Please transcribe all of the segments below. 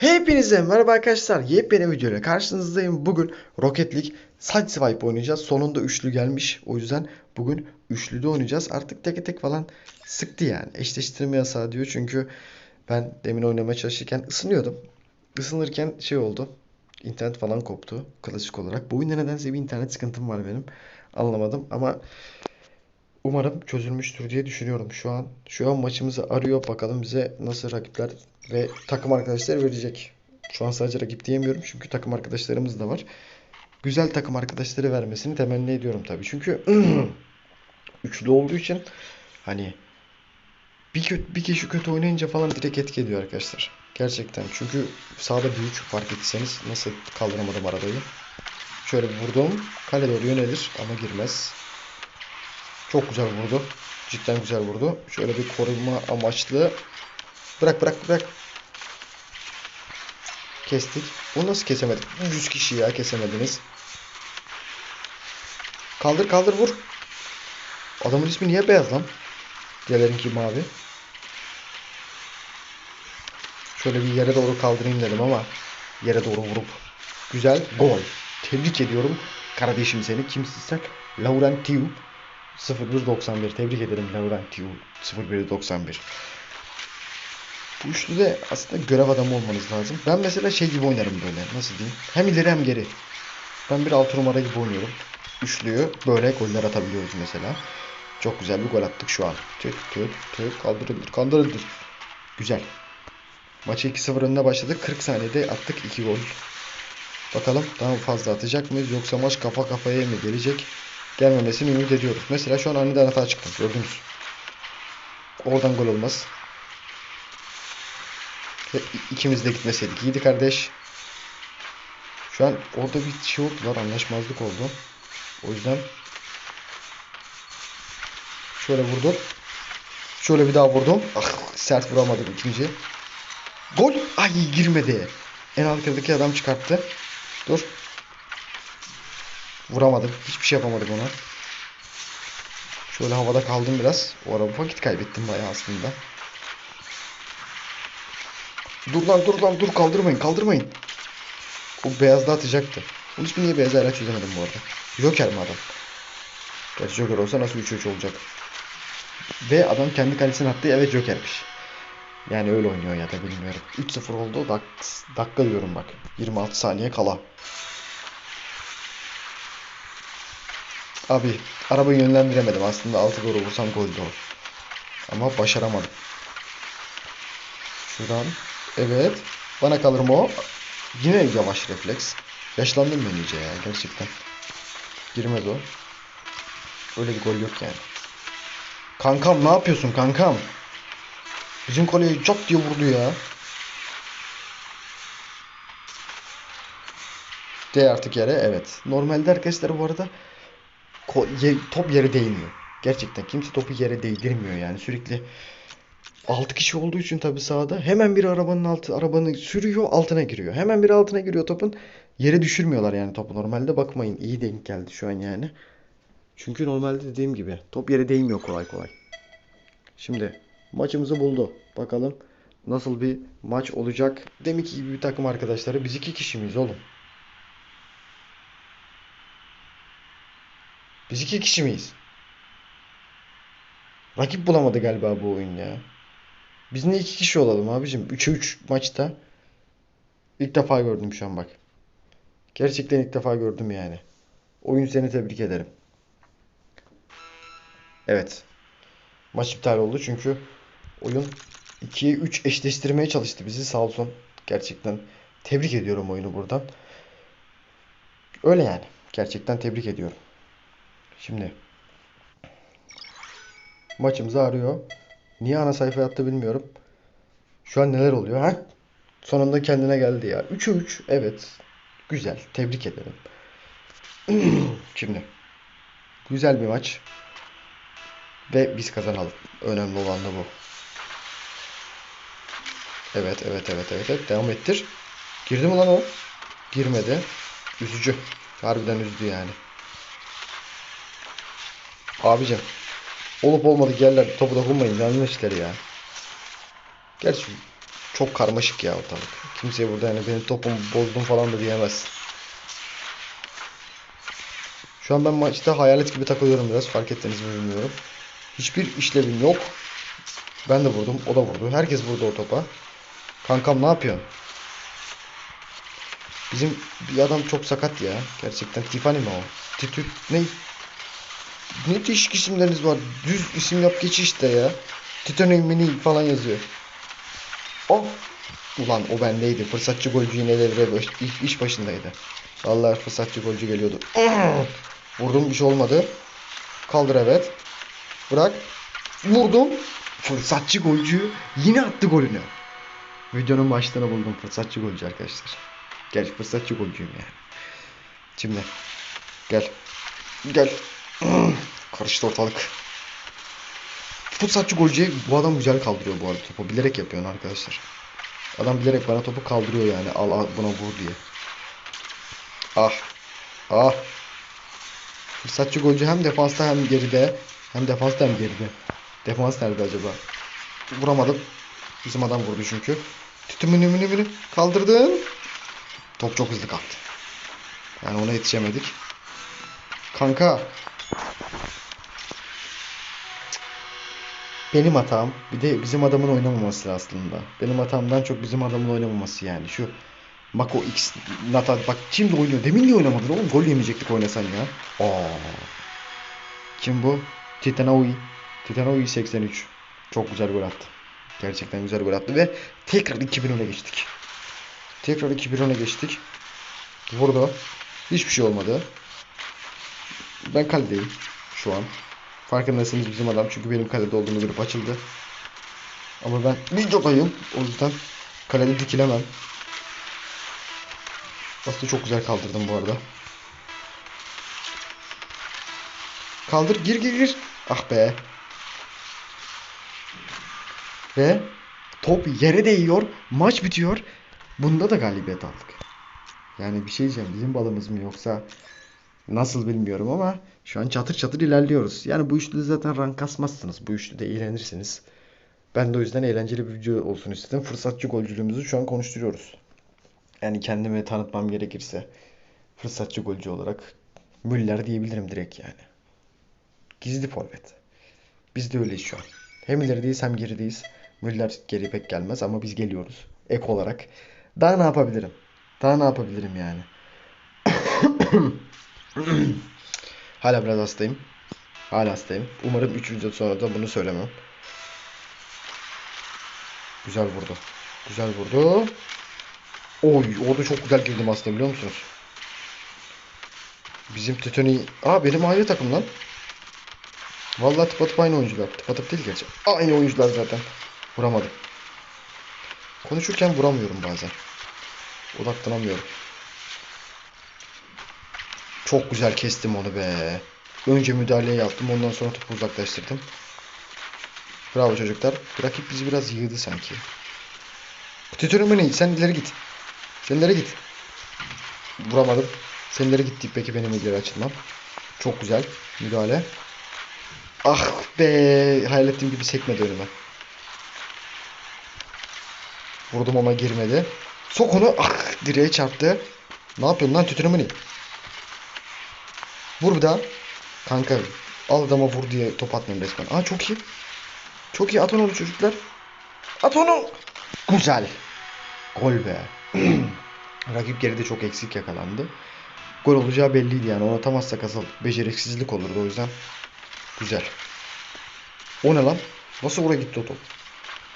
Hepinize merhaba arkadaşlar. Yepyeni videoyla karşınızdayım. Bugün Rocket League Sideswipe oynayacağız. Sonunda üçlü gelmiş. O yüzden bugün üçlüde oynayacağız. Artık tek tek falan sıktı yani. Eşleştirme yasağı diyor. Çünkü ben demin oynamaya çalışırken ısınıyordum. Isınırken şey oldu. İnternet falan koptu. Klasik olarak. Bu oyunda nedense bir internet sıkıntım var benim. Anlamadım ama umarım çözülmüştür diye düşünüyorum şu an. Şu an maçımızı arıyor. Bakalım bize nasıl rakipler ve takım arkadaşları verecek. Şu an sadece rakip diyemiyorum çünkü takım arkadaşlarımız da var. Güzel takım arkadaşları vermesini temenni ediyorum tabii. Çünkü üçlü olduğu için hani bir, kötü, bir kişi kötü oynayınca falan direkt etki ediyor arkadaşlar. Gerçekten. Çünkü sağda büyük fark ettiyseniz nasıl kaldıramadım arabayı. Şöyle bir vurdum. Kale doğru yönelir ama girmez. Çok güzel vurdu. Cidden güzel vurdu. Şöyle bir koruma amaçlı. Bırak bırak bırak. Kestik. Bunu nasıl kesemedik? 100 kişi ya kesemediniz. Kaldır kaldır vur. Adamın ismi niye beyaz lan? Diğerlerinki mavi. Şöyle bir yere doğru kaldırayım dedim ama yere doğru vurup güzel gol. Tebrik ediyorum kardeşim seni. Kimsin sen? Laurentiu 0191. Tebrik ederim Laurentiu 0191. Bu üçlüde aslında görev adamı olmanız lazım. Ben mesela şey gibi oynarım böyle. Nasıl diyeyim? Hem ileri hem geri. Ben bir altı numara gibi oynuyorum. Üçlüyü böyle goller atabiliyoruz mesela. Çok güzel bir gol attık şu an. Tık tık tık kaldırıldır kaldırıldır. Güzel. Maçı 2-0 önüne başladık. 40 saniyede attık 2 gol. Bakalım daha fazla atacak mıyız yoksa maç kafa kafaya mı gelecek? Gelmemesini ümit ediyoruz. Mesela şu an aniden hata çıktı. Gördünüz. Oradan gol olmaz. İkimiz de gitmeseydik. İyiydi kardeş. Şu an orada bir şey oldu lan. Anlaşmazlık oldu. O yüzden şöyle vurdum. Şöyle bir daha vurdum. Ah sert vuramadım ikinci. Gol. Ay girmedi. En arkadaki adam çıkarttı. Dur. Vuramadım. Hiçbir şey yapamadım ona. Şöyle havada kaldım biraz. O ara vakit kaybettim bayağı aslında. Dur lan dur lan dur kaldırmayın kaldırmayın. O beyazda atacaktı. Bunun ismi niye beyaz hala çözemedim bu arada. Joker mi adam? Gerçi Joker olsa nasıl 3-3 olacak? Ve adam kendi kalesine attı evet Joker'miş. Yani öyle oynuyor ya da bilmiyorum. 3-0 oldu. Dak dakika diyorum bak. 26 saniye kala. Abi arabayı yönlendiremedim. Aslında altı doğru vursam goldü o. Ama başaramadım. Şuradan. Evet. Bana kalır mı o? Yine yavaş refleks. Yaşlandım ben iyice ya gerçekten. Girmez o. Öyle bir gol yok yani. Kankam ne yapıyorsun kankam? Bizim kaleye çat diye vurdu ya. D artık yere evet. Normalde arkadaşlar bu arada top yere değmiyor. Gerçekten kimse topu yere değdirmiyor yani sürekli 6 kişi olduğu için tabii sahada hemen bir arabanın altı arabanı sürüyor altına giriyor. Hemen bir altına giriyor topun. Yere düşürmüyorlar yani topu normalde bakmayın iyi denk geldi şu an yani. Çünkü normalde dediğim gibi top yere değmiyor kolay kolay. Şimdi maçımızı buldu. Bakalım nasıl bir maç olacak. Deminki gibi bir takım arkadaşları biz iki kişi miyiz oğlum? Biz iki kişi miyiz? Rakip bulamadı galiba bu oyun ya. Biz ne iki kişi olalım abicim? 3'e 3 maçta. İlk defa gördüm şu an bak. Gerçekten ilk defa gördüm yani. Oyun seni tebrik ederim. Evet. Maç iptal oldu çünkü oyun 2'ye 3 eşleştirmeye çalıştı bizi sağ olsun. Gerçekten tebrik ediyorum oyunu buradan. Öyle yani. Gerçekten tebrik ediyorum. Şimdi maçımızı arıyor. Niye ana sayfaya attı bilmiyorum. Şu an neler oluyor ha? Sonunda kendine geldi ya. 3'e 3. Evet. Güzel. Tebrik ederim. Şimdi. Güzel bir maç. Ve biz kazanalım. Önemli olan da bu. Evet, evet, evet, evet, evet. Devam ettir. Girdi mi lan o? Girmedi. Üzücü. Harbiden üzdü yani. Abicim. Olup olmadık yerler topu dokunmayın. Yanlış işleri ya. Gerçi Çok karmaşık ya ortalık. Kimseye burada yani benim topumu bozdum falan da diyemez. Şu an ben maçta hayalet gibi takılıyorum biraz. Fark ettiniz mi bilmiyorum. Hiçbir işlevim yok. Ben de vurdum. O da vurdu. Herkes vurdu o topa. Kankam ne yapıyorsun? Bizim bir adam çok sakat ya. Gerçekten Tiffany mi o? Titü ne? Ne değişik isimleriniz var. Düz isim yap geç işte ya. Tiffany mini falan yazıyor. Oh. Ulan o bendeydi. Fırsatçı golcü yine devre baş, iş, iş başındaydı. Vallahi fırsatçı golcü geliyordu. Vurdum bir şey olmadı. Kaldır evet. Bırak. Vurdum. Fırsatçı golcü yine attı golünü. Videonun başlığını buldum. Fırsatçı golcü arkadaşlar. Gerçi fırsatçı golcüyüm yani. Şimdi gel. Gel. Karıştı ortalık. Fırsatçı golcüye bu adam güzel kaldırıyor bu arada topu. Bilerek yapıyor arkadaşlar. Adam bilerek bana topu kaldırıyor yani. Al, al buna vur diye. Ah. Ah. Fırsatçı golcü hem defansta hem geride. Hem defansta hem geride. Defans nerede acaba? Vuramadım. Bizim adam vurdu çünkü. Tütümünü münü münü kaldırdın. Top çok hızlı kalktı. Yani ona yetişemedik. Kanka. Benim hatam. Bir de bizim adamın oynamaması aslında. Benim hatamdan çok bizim adamın oynamaması yani. Şu Mako X Nata bak şimdi oynuyor. Demin niye oynamadın oğlum? Gol yemeyecektik oynasan ya. Aa. Kim bu? Titanaui. Titanaui 83. Çok güzel gol attı. Gerçekten güzel gol attı ve tekrar 2-1 öne geçtik. Tekrar 2-1 öne geçtik. Vurdu. Hiçbir şey olmadı. Ben kaledeyim şu an. Farkındaysanız bizim adam çünkü benim kalede olduğumu görüp açıldı. Ama ben videodayım. O yüzden kalede dikilemem. Aslında çok güzel kaldırdım bu arada. Kaldır gir gir gir. Ah be. Ve top yere değiyor. Maç bitiyor. Bunda da galibiyet aldık. Yani bir şey diyeceğim. Bizim balımız mı yoksa nasıl bilmiyorum ama şu an çatır çatır ilerliyoruz. Yani bu üçlüde zaten rank kasmazsınız. Bu üçlüde eğlenirsiniz. Ben de o yüzden eğlenceli bir video olsun istedim. Fırsatçı golcülüğümüzü şu an konuşturuyoruz. Yani kendimi tanıtmam gerekirse fırsatçı golcü olarak Müller diyebilirim direkt yani. Gizli forvet. Biz de öyleyiz şu an. Hem ilerideyiz hem gerideyiz. Müller geri pek gelmez ama biz geliyoruz. Ek olarak. Daha ne yapabilirim? Daha ne yapabilirim yani? Hala biraz hastayım. Hala hastayım. Umarım 3 video sonra da bunu söylemem. Güzel vurdu. Güzel vurdu. Oy orada çok güzel girdim aslında biliyor musunuz? Bizim Titani... Aa benim aile takım lan. Vallahi tıpatıp aynı oyuncular. Tıpatıp değil gerçi. Aynı oyuncular zaten. Vuramadım. Konuşurken vuramıyorum bazen. Odaklanamıyorum. Çok güzel kestim onu be. Önce müdahale yaptım. Ondan sonra topu uzaklaştırdım. Bravo çocuklar. Rakip bizi biraz yığdı sanki. Titürümü ne? Sen ileri git. Sen ileri git. Vuramadım. Sen ileri git deyip peki benim ileri açılmam. Çok güzel. Müdahale. Ah be. Hayal ettiğim gibi sekmedi önüme. Vurdum ama girmedi. Sok onu. Ah direğe çarptı. Ne yapıyorsun lan tütünümü ne? Vur bir daha. Kanka al adama vur diye top atmıyorum resmen. Aa çok iyi. Çok iyi at onu çocuklar. At onu. Güzel. Gol be. Rakip geride çok eksik yakalandı. Gol olacağı belliydi yani. Onu atamazsak asıl beceriksizlik olurdu o yüzden. Güzel. O ne lan? Nasıl oraya gitti o top?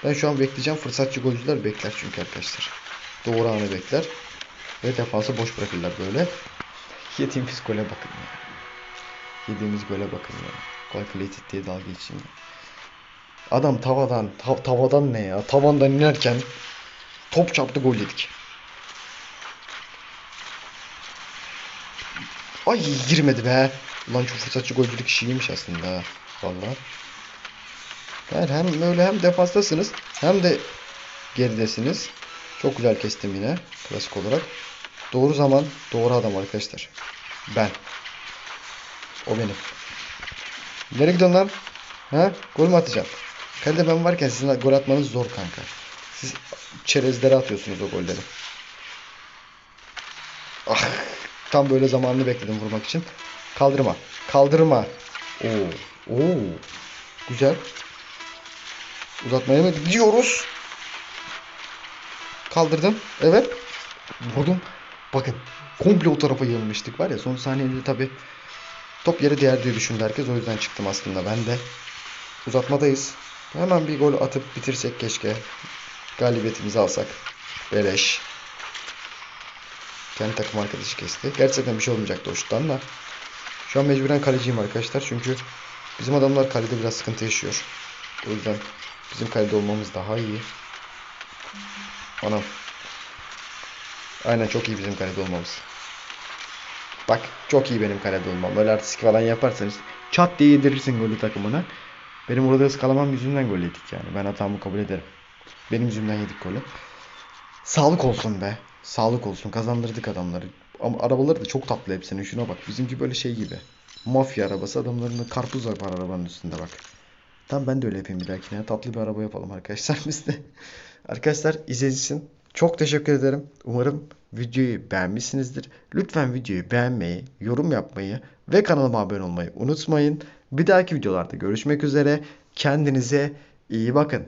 Ben şu an bekleyeceğim. Fırsatçı golcüler bekler çünkü arkadaşlar. Doğru anı bekler. Ve defansı boş bırakırlar böyle. Yediğimiz gole bakın ya. Yediğimiz gole bakın ya. Calculated diye dalga geçeyim. Adam tavadan, tav- tavadan ne ya? Tavandan inerken top çarptı gol yedik. Ay girmedi be. Ulan şu fırsatçı golcülük işiymiş aslında. ha. Vallahi. Yani hem öyle hem defanstasınız hem de geridesiniz. Çok güzel kestim yine klasik olarak. Doğru zaman doğru adam arkadaşlar. Ben. O benim. Nereye gidiyorsun lan? Ha? Gol mü atacağım? Kalede ben varken sizin gol atmanız zor kanka. Siz çerezlere atıyorsunuz o golleri. Ah, tam böyle zamanını bekledim vurmak için. Kaldırma. Kaldırma. Oo. Oo. Güzel. Uzatmaya mı gidiyoruz? Kaldırdım. Evet. Vurdum. Bakın. Komple o tarafa yığılmıştık var ya. Son saniyede tabi top yere değer diye düşündü herkes. O yüzden çıktım aslında ben de. Uzatmadayız. Hemen bir gol atıp bitirsek keşke. Galibiyetimizi alsak. Beleş. Kendi takım arkadaşı kesti. Gerçekten bir şey olmayacaktı o şuttan da. Şu an mecburen kaleciyim arkadaşlar. Çünkü bizim adamlar kalede biraz sıkıntı yaşıyor. O yüzden bizim kalede olmamız daha iyi. Anam. Aynen çok iyi bizim kalede olmamız. Bak çok iyi benim kalede olmam. Öyle artistik falan yaparsanız çat diye yedirirsin golü takımına. Benim orada ıskalamam yüzünden gol yedik yani. Ben hatamı kabul ederim. Benim yüzümden yedik golü. Sağlık olsun be. Sağlık olsun. Kazandırdık adamları. Ama arabaları da çok tatlı hepsinin. Şuna bak. Bizimki böyle şey gibi. Mafya arabası. Adamların da karpuz var arabanın üstünde bak. Tam ben de öyle yapayım bir dahakine. Tatlı bir araba yapalım arkadaşlar biz de. Arkadaşlar izlediğiniz çok teşekkür ederim. Umarım videoyu beğenmişsinizdir. Lütfen videoyu beğenmeyi, yorum yapmayı ve kanalıma abone olmayı unutmayın. Bir dahaki videolarda görüşmek üzere. Kendinize iyi bakın.